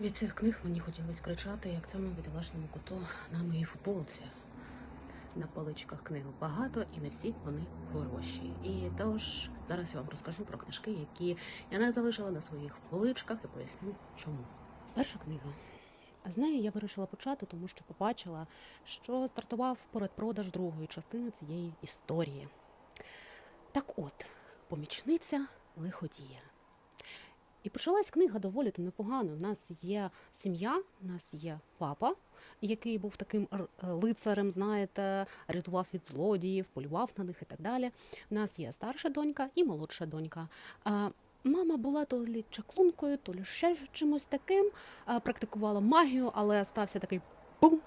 Від цих книг мені хотілося кричати, як цьому бідолашному коту на моїй футболці. На поличках книг багато, і не всі вони хороші. І тож зараз я вам розкажу про книжки, які я не залишила на своїх поличках і поясню, чому. Перша книга. З неї я вирішила почати, тому що побачила, що стартував передпродаж другої частини цієї історії. Так от, помічниця лиходія. І почалась книга доволі то непогано. У нас є сім'я, у нас є папа, який був таким е, лицарем, знаєте, рятував від злодіїв, полював на них і так далі. У нас є старша донька і молодша донька. Мама була то лі чаклункою, то лі ще чимось таким, практикувала магію, але стався такий бум.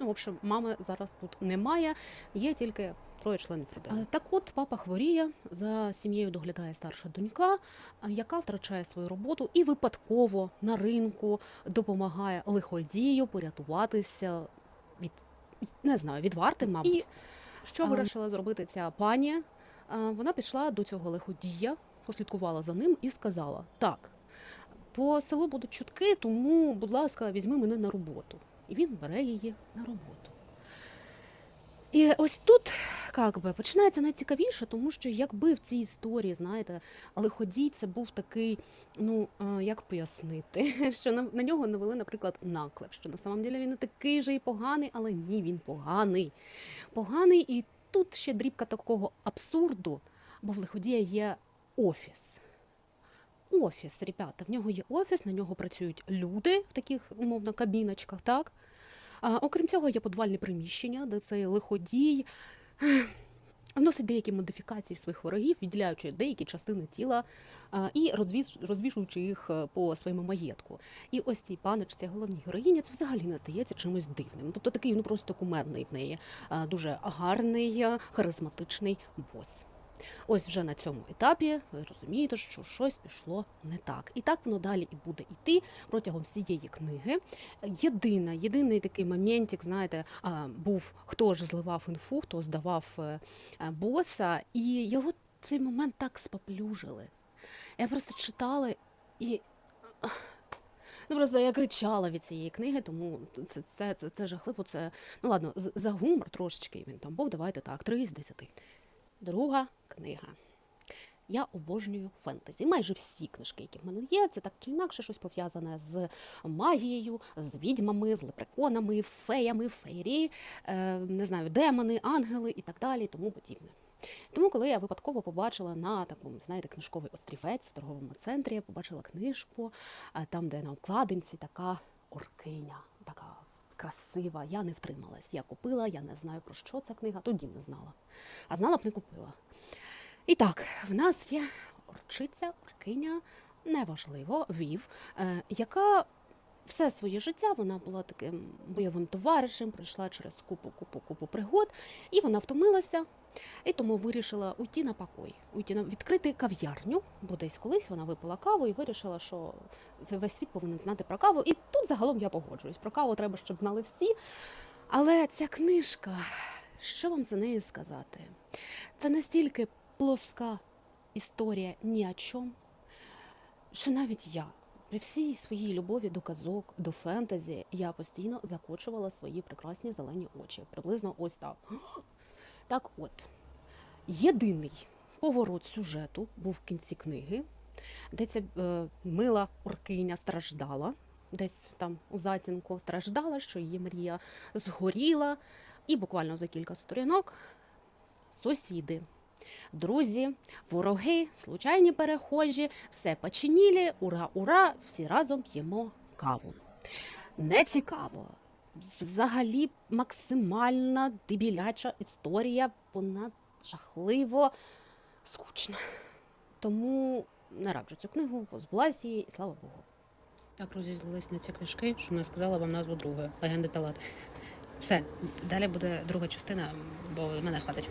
Ну, в общем, мами зараз тут немає, є тільки троє членів родини. Так от папа хворіє, за сім'єю доглядає старша донька, яка втрачає свою роботу і випадково на ринку допомагає лиходію порятуватися від не знаю, від варти, мабуть. І що вирішила зробити ця пані? Вона пішла до цього лиходія, послідкувала за ним і сказала: Так, по селу будуть чутки, тому, будь ласка, візьми мене на роботу. І він бере її на роботу. І ось тут як би, починається найцікавіше, тому що якби в цій історії, знаєте, лиходій це був такий, ну е, як пояснити, що на, на нього навели, наприклад, наклеп, що на самом деле він не такий же і поганий, але ні, він поганий. Поганий, і тут ще дрібка такого абсурду, бо в лиходія є офіс. Офіс, ребята, в нього є офіс, на нього працюють люди в таких умовно кабіночках, так? А, окрім цього, є подвальне приміщення, де цей лиходій вносить деякі модифікації своїх ворогів, відділяючи деякі частини тіла і розвіш, розвішуючи їх е, по своєму маєтку. І ось цій паночці, головній героїні, це взагалі не здається чимось дивним. Тобто такий ну просто кумедний в неї, а, дуже гарний, е, харизматичний бос. Ось вже на цьому етапі ви розумієте, що щось пішло не так. І так воно далі і буде йти протягом всієї книги. Єдина, єдиний такий моментик, знаєте, був хто ж зливав інфу, хто здавав е, е, боса, і його цей момент так споплюжили. Я просто читала і. Ну, просто я кричала від цієї книги, тому це, це, це, це жахливо. Це ну ладно, за гумор трошечки він там був. Давайте так, 3 з 10. Друга книга. Я обожнюю фентезі. Майже всі книжки, які в мене є, це так чи інакше щось пов'язане з магією, з відьмами, з лепреконами, феями, феєрі, е, не знаю, демони, ангели і так далі, і тому подібне. Тому, коли я випадково побачила на такому, знаєте, книжковий острівець в торговому центрі, я побачила книжку, е, там, де на обкладинці така оркиня, така красива. Я не втрималась. Я купила, я не знаю про що ця книга, тоді не знала. А знала б не купила. І так, в нас є орчиця, оркиня, неважливо, вів, е, яка все своє життя вона була таким бойовим товаришем, пройшла через купу, купу, купу пригод, і вона втомилася, і тому вирішила уйти на покой, уйти на відкрити кав'ярню, бо десь колись вона випила каву і вирішила, що весь світ повинен знати про каву. І тут загалом я погоджуюсь. Про каву треба, щоб знали всі. Але ця книжка, що вам за неї сказати? Це настільки плоска історія ні о чому, що навіть я, при всій своїй любові до казок, до фентезі, я постійно закочувала свої прекрасні зелені очі. Приблизно ось так. Так от, єдиний поворот сюжету був в кінці книги, де ця е, мила оркиня страждала, десь там у затінку страждала, що її мрія згоріла, і буквально за кілька сторінок сусіди. Друзі, вороги, случайні перехожі, все починілі, ура, ура, всі разом п'ємо каву. Не цікаво. Взагалі максимальна дебіляча історія, вона жахливо скучна. Тому не раджу цю книгу, позбулась її, і слава Богу. Так, розізлились на ці книжки, що не сказала вам назву другої Легенди Талат. Все, далі буде друга частина, бо мене хватить.